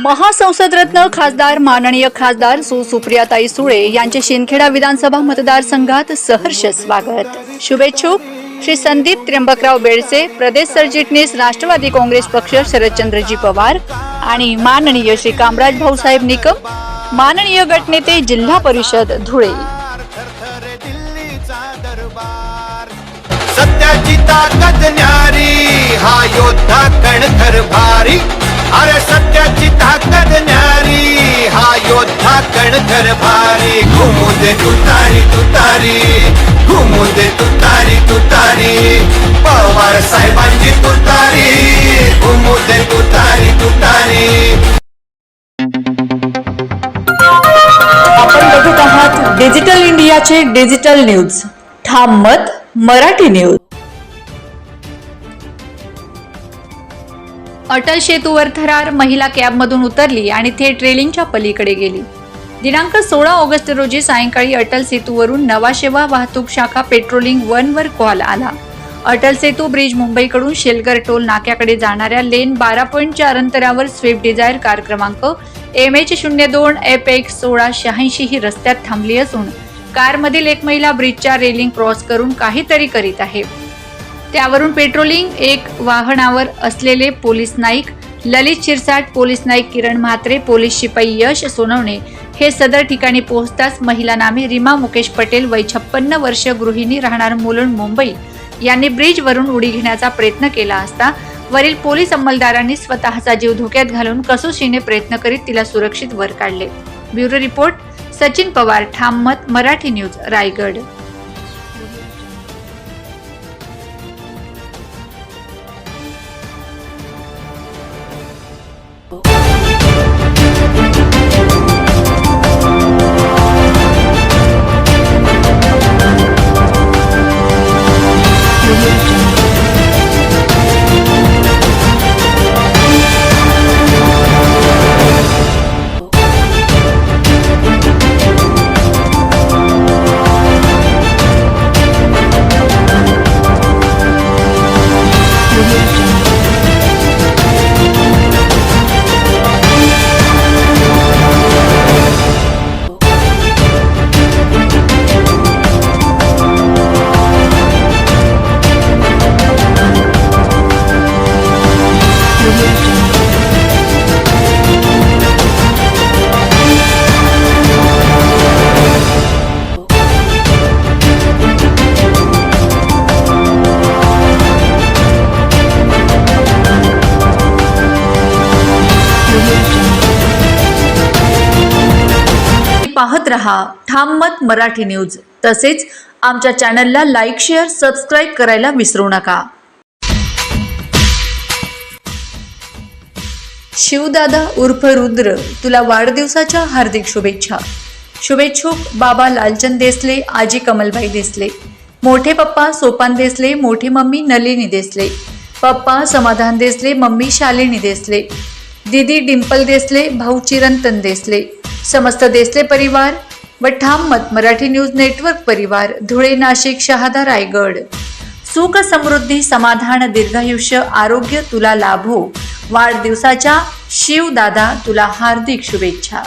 महासंसदरत्न खासदार माननीय खासदार सु सुप्रियाताई सुळे यांचे शिंदखेडा विधानसभा मतदारसंघात सहर्ष स्वागत. शुभेच्छुक. श्री संदीप त्र्यंबकराव बेडसे प्रदेश सरचिटणीस राष्ट्रवादी काँग्रेस पक्ष शरदचंद्रजी पवार आणि माननीय श्री कामराज भाऊसाहेब निकम माननीय गटनेते जिल्हा परिषद धुळे. सत्याची ताकद न्यारी हा योद्धा कणखर भारी. योद्धा कणखर भारी घुमू दे तुतारी तुतारी घुमू दे तुतारी तुतारी. पवार साहेबांची तुतारी घुमू दे तुतारी तुतारी. आपण बघत आहात डिजिटल इंडियाचे डिजिटल न्यूज. ठाम मत मराठी न्यूज. अटल सेतूवर थरार महिला कॅबमधून उतरली आणि थेट रेलिंगच्या पलीकडे गेली. दिनांक सोळा ऑगस्ट रोजी सायंकाळी अटल सेतूवरून नवाशेवा वाहतूक शाखा पेट्रोलिंग वन वर कॉल आला. अटल सेतू ब्रिज मुंबईकडून शेलगर टोल नाक्याकडे जाणाऱ्या लेन बारा पॉईंट चार अंतरावर स्विफ्ट डिझायर कार क्रमांक एम एच शून्य दोन एफ एक्स सोळा शहाऐंशी ही रस्त्यात थांबली असून कारमधील एक महिला ब्रिजच्या रेलिंग क्रॉस करून काहीतरी करीत आहे. त्यावरून पेट्रोलिंग एक वाहनावर असलेले police Naik Lalit Shirsat police Naik Kiran Mhatre police शिपाई यश सोनवणे हे सदर ठिकाणी पोहोचताच महिला नामे रीमा मुकेश पटेल वय छप्पन्न वर्ष गृहिणी राहणार मुलुंड मुंबई. यांनी ब्रिजवरून उडी घेण्याचा प्रयत्न केला असता वरील पोलीस अंमलदारांनी स्वतःचा जीव धोक्यात घालून कसोशीने प्रयत्न करीत तिला सुरक्षित वर काढले. ब्युरो रिपोर्ट सचिन पवार ठाम मत मराठी न्यूज रायगड. पाहत रहा. ठाम मत मराठी न्यूज तसेच आमच्या चॅनलला लाईक शेअर सबस्क्राईब करायला विसरू नका. शिवदादा उर्फ रुद्र तुला वाढदिवसाच्या हार्दिक शुभेच्छा. शुभेच्छुक बाबा लालचंद देसले आजी कमलबाई देसले. मोठे पप्पा सोपान देसले मोठी मम्मी नलिनी देसले. पप्पा समाधान देसले मम्मी शालिनी देसले. दीदी डिंपल देसले भाऊ चिरंतन देसले. समस्त देसले परिवार व ठाम मत मराठी न्यूज नेटवर्क परिवार धुळे नाशिक शहादा रायगड. सुख समृद्धी समाधान दीर्घायुष्य आरोग्य तुला लाभो. वाढदिवसाच्या शिवदादा तुला हार्दिक शुभेच्छा.